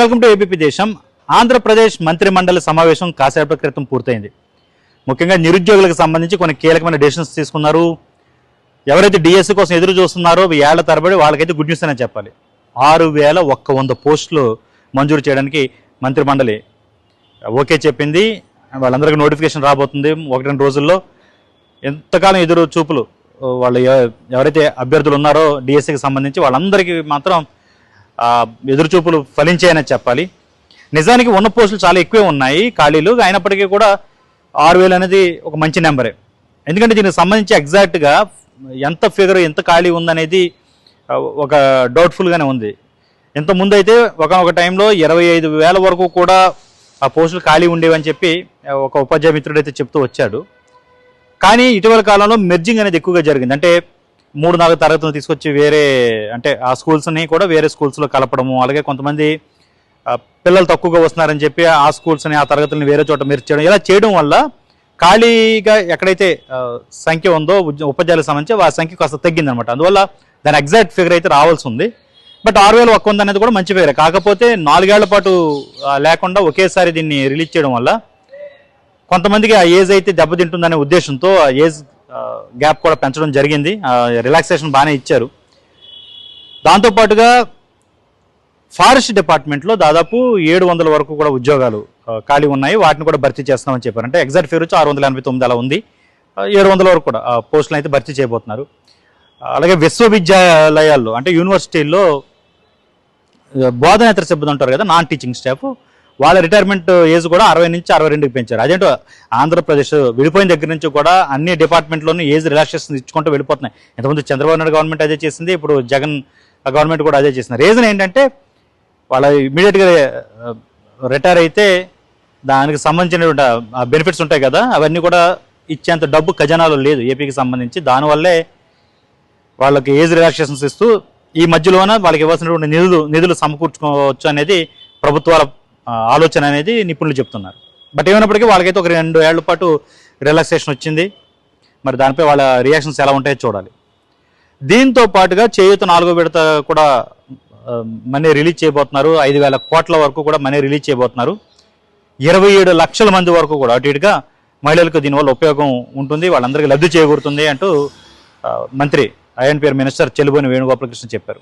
Welcome to AP దేశం ఆంధ్రప్రదేశ్ మంత్రిమండలి సమావేశం కాసేపటి క్రితం పూర్తయింది ముఖ్యంగా నిరుద్యోగులకు సంబంధించి కొన్ని కీలకమైన డెసిషన్స్ తీసుకున్నారు ఎవరైతే డిఎస్సి కోసం ఎదురు చూస్తున్నారో ఏళ్ళ తరబడి వాళ్ళకైతే గుడ్ న్యూస్ అనే చెప్పాలి. ఆరు వేల ఒక్క వంద పోస్టులు మంజూరు చేయడానికి మంత్రిమండలి ఓకే చెప్పింది. వాళ్ళందరికీ నోటిఫికేషన్ రాబోతుంది ఒకటి రెండు రోజుల్లో. ఎంతకాలం ఎదురు చూపులు? వాళ్ళు ఎవరైతే అభ్యర్థులు ఉన్నారో డిఎస్సికి సంబంధించి వాళ్ళందరికీ మాత్రం ఎదురుచూపులు ఫలించాయనే ఫలించాయని చెప్పాలి. నిజానికి ఉన్న పోస్టులు చాలా ఎక్కువే ఉన్నాయి. ఖాళీలు అయినప్పటికీ కూడా ఆరు వేలు అనేది ఒక మంచి నెంబరే. ఎందుకంటే దీనికి సంబంధించి ఎగ్జాక్ట్గా ఎంత ఫిగర్ ఎంత ఖాళీ ఉందనేది ఒక డౌట్ఫుల్గానే ఉంది. ఇంతకుముందు అయితే ఒక ఒక టైంలో ఇరవై ఐదు వేల వరకు కూడా ఆ పోస్టులు ఖాళీ ఉండేవని చెప్పి ఒక ఉపాధ్యాయ మిత్రుడు అయితే చెప్తూ వచ్చాడు. కానీ ఇటీవల కాలంలో మెర్జింగ్ అనేది ఎక్కువగా జరిగింది. అంటే మూడు నాలుగు తరగతులు తీసుకొచ్చి వేరే అంటే ఆ స్కూల్స్ని కూడా వేరే స్కూల్స్లో కలపడము. అలాగే కొంతమంది పిల్లలు తక్కువగా వస్తున్నారని చెప్పి ఆ స్కూల్స్ని ఆ తరగతులను వేరే చోట మెర్చడం ఇలా చేయడం వల్ల ఖాళీగా ఎక్కడైతే సంఖ్య ఉందో ఉపాధ్యాయులకు సంబంధించి ఆ సంఖ్య కాస్త తగ్గిందనమాట. అందువల్ల దాని ఎగ్జాక్ట్ ఫిగర్ అయితే రావాల్సి ఉంది. బట్ ఆరు వేలు ఒక్క ఉంది అనేది కూడా మంచి ఫిగర్. కాకపోతే నాలుగేళ్ళ పాటు లేకుండా ఒకేసారి దీన్ని రిలీజ్ చేయడం వల్ల కొంతమందికి ఆ ఏజ్ అయితే దెబ్బతింటుందనే ఉద్దేశంతో ఆ ఏజ్ గ్యాప్ కూడా పెంచడం జరిగింది. రిలాక్సేషన్ బాగానే ఇచ్చారు. దాంతోపాటుగా ఫారెస్ట్ డిపార్ట్మెంట్లో దాదాపు ఏడు వందల వరకు కూడా ఉద్యోగాలు ఖాళీ ఉన్నాయి. వాటిని కూడా భర్తీ చేస్తామని చెప్పారు. అంటే ఎగ్జాక్ట్ ఫీర్ వచ్చి ఆరు వందల ఎనభై తొమ్మిది అలా ఉంది. ఏడు వందల వరకు కూడా పోస్టులు అయితే భర్తీ చేయబోతున్నారు. అలాగే విశ్వవిద్యాలయాల్లో అంటే యూనివర్సిటీల్లో బోధనేతర సిబ్బంది ఉంటారు కదా నాన్ టీచింగ్ స్టాఫ్ వాళ్ళ రిటైర్మెంట్ ఏజ్ కూడా అరవై నుంచి అరవై రెండుకి పెంచారు. అదేంటో ఆంధ్రప్రదేశ్ విడిపోయిన దగ్గర నుంచి కూడా అన్ని డిపార్ట్మెంట్లోనూ ఏజ్ రిలాక్సేషన్ ఇచ్చుకుంటూ వెళ్ళిపోతున్నాయి. ఇంతకుముందు చంద్రబాబు నాయుడు గవర్నమెంట్ అదే చేసింది ఇప్పుడు జగన్ గవర్నమెంట్ కూడా అదే చేసింది. రీజన్ ఏంటంటే వాళ్ళ ఇమీడియట్గా రిటైర్ అయితే దానికి సంబంధించినటువంటి బెనిఫిట్స్ ఉంటాయి కదా అవన్నీ కూడా ఇచ్చేంత డబ్బు ఖజానాలో లేదు ఏపీకి సంబంధించి. దానివల్లే వాళ్ళకి ఏజ్ రిలాక్సేషన్స్ ఇస్తూ ఈ మధ్యలోన వాళ్ళకి ఇవ్వాల్సినటువంటి నిధులు నిధులు సమకూర్చుకోవచ్చు అనేది ప్రభుత్వాల ఆలోచన అనేది నిపుణులు చెప్తున్నారు. బట్ ఏమైనప్పటికీ వాళ్ళకైతే ఒక రెండు ఏళ్ళ పాటు రిలాక్సేషన్ వచ్చింది. మరి దానిపై వాళ్ళ రియాక్షన్స్ ఎలా ఉంటాయో చూడాలి. దీంతో పాటుగా చేయూత నాలుగో విడత కూడా మనీ రిలీజ్ చేయబోతున్నారు. ఐదు వేల కోట్ల వరకు కూడా మనీ రిలీజ్ చేయబోతున్నారు. ఇరవై ఏడు లక్షల మంది వరకు కూడా అటు ఇటుగా మహిళలకు దీనివల్ల ఉపయోగం ఉంటుంది. వాళ్ళందరికీ లబ్ధి చేకూరుతుంది అంటూ మంత్రి మంత్రి ఐఎన్పిఆర్ మినిస్టర్ చెలుబోని వేణుగోపాలకృష్ణ చెప్పారు.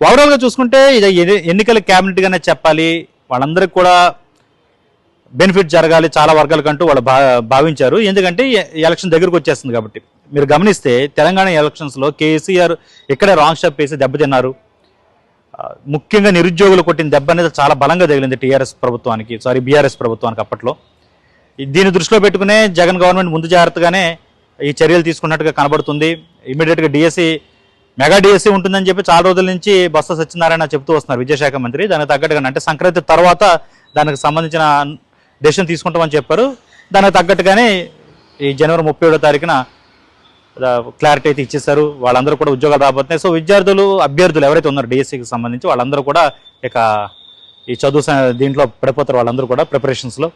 ఓవరాల్గా చూసుకుంటే ఇది ఎన్నికల క్యాబినెట్గానే చెప్పాలి. వాళ్ళందరికీ కూడా బెనిఫిట్ జరగాలి చాలా వర్గాలకంటూ వాళ్ళు భా భావించారు. ఎందుకంటే ఎలక్షన్ దగ్గరకు వచ్చేస్తుంది కాబట్టి. మీరు గమనిస్తే తెలంగాణ ఎలక్షన్స్లో కేసీఆర్ ఇక్కడే రాంగ్ స్టెప్ వేసి దెబ్బతిన్నారు ముఖ్యంగా నిరుద్యోగులు కొట్టిన దెబ్బ అనేది చాలా బలంగా తగిలింది టీఆర్ఎస్ ప్రభుత్వానికి సారీ బీఆర్ఎస్ ప్రభుత్వానికి అప్పట్లో. దీన్ని దృష్టిలో పెట్టుకునే జగన్ గవర్నమెంట్ ముందు జాగ్రత్తగానే ఈ చర్యలు తీసుకున్నట్టుగా కనబడుతుంది. ఇమీడియట్గా డిఎస్సి మెగా డిఎస్సి ఉంటుందని చెప్పి చాలా రోజుల నుంచి బొత్స సత్యనారాయణ చెప్తూ వస్తున్నారు విద్యాశాఖ మంత్రి. దానికి తగ్గట్టుగా అంటే సంక్రాంతి తర్వాత దానికి సంబంధించిన డెసిషన్ తీసుకుంటామని చెప్పారు. దానికి తగ్గట్టుగానే ఈ జనవరి ముప్పై ఏడో తారీఖున క్లారిటీ అయితే ఇచ్చేశారు. వాళ్ళందరూ కూడా ఉద్యోగాలు రాబోతున్నాయి. సో విద్యార్థులు అభ్యర్థులు ఎవరైతే ఉన్నారో డిఎస్సికి సంబంధించి వాళ్ళందరూ కూడా ఇక ఈ చదువు దీంట్లో పడిపోతారు వాళ్ళందరూ కూడా ప్రిపరేషన్స్లో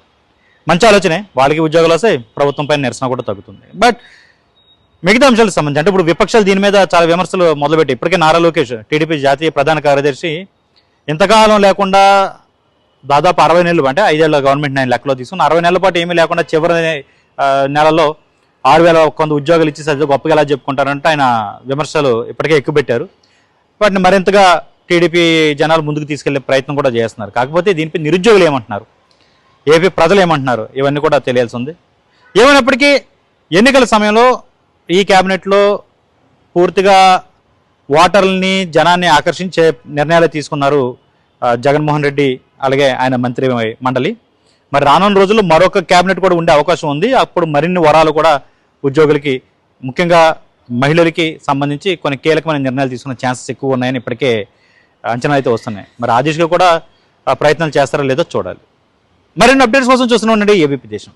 మంచి ఆలోచనే. వాళ్ళకి ఉద్యోగాలు వస్తాయి ప్రభుత్వం పైన నిరసన కూడా తగ్గుతుంది. బట్ మిగతా అంశాలకు సంబంధించి అంటే ఇప్పుడు విపక్షాలు దీని మీద చాలా విమర్శలు మొదలుపెట్టి ఇప్పటికే నారా లోకేష్ టీడీపీ జాతీయ ప్రధాన కార్యదర్శి ఇంతకాలం లేకుండా దాదాపు అరవై నెలలు అంటే ఐదేళ్ళ గవర్నమెంట్ నేను లెక్కలో తీసుకుని అరవై నెలల పాటు ఏమీ లేకుండా చివరి నెలలో ఆరు వేల కొంత ఉద్యోగాలు ఇచ్చి సరిగ్గా గొప్పగా ఎలా చెప్పుకుంటారంటే ఆయన విమర్శలు ఇప్పటికే ఎక్కుపెట్టారు. వాటిని మరింతగా టీడీపీ జనాలు ముందుకు తీసుకెళ్ళే ప్రయత్నం కూడా చేస్తున్నారు. కాకపోతే దీనిపై నిరుద్యోగులు ఏమంటున్నారు? ఏపీ ప్రజలు ఏమంటున్నారు? ఇవన్నీ కూడా తెలియాల్సి ఉంది. ఏమైనప్పటికీ ఎన్నికల సమయంలో ఈ క్యాబినెట్లో పూర్తిగా ఓటర్లని జనాన్ని ఆకర్షించే నిర్ణయాలు తీసుకున్నారు జగన్మోహన్ రెడ్డి అలాగే ఆయన మంత్రి మండలి. మరి రానున్న రోజుల్లో మరొక క్యాబినెట్ కూడా ఉండే అవకాశం ఉంది. అప్పుడు మరిన్ని వరాలు కూడా ఉద్యోగులకి ముఖ్యంగా మహిళలకి సంబంధించి కొన్ని కీలకమైన నిర్ణయాలు తీసుకునే ఛాన్సెస్ ఎక్కువ ఉన్నాయని ఇప్పటికే అంచనా అయితే వస్తున్నాయి. మరి ఆ దిశగా కూడా ప్రయత్నాలు చేస్తారో లేదో చూడాలి. మరిన్ని అప్డేట్స్ కోసం చూస్తూనే ఉండండి ఏబీపీ దేశం.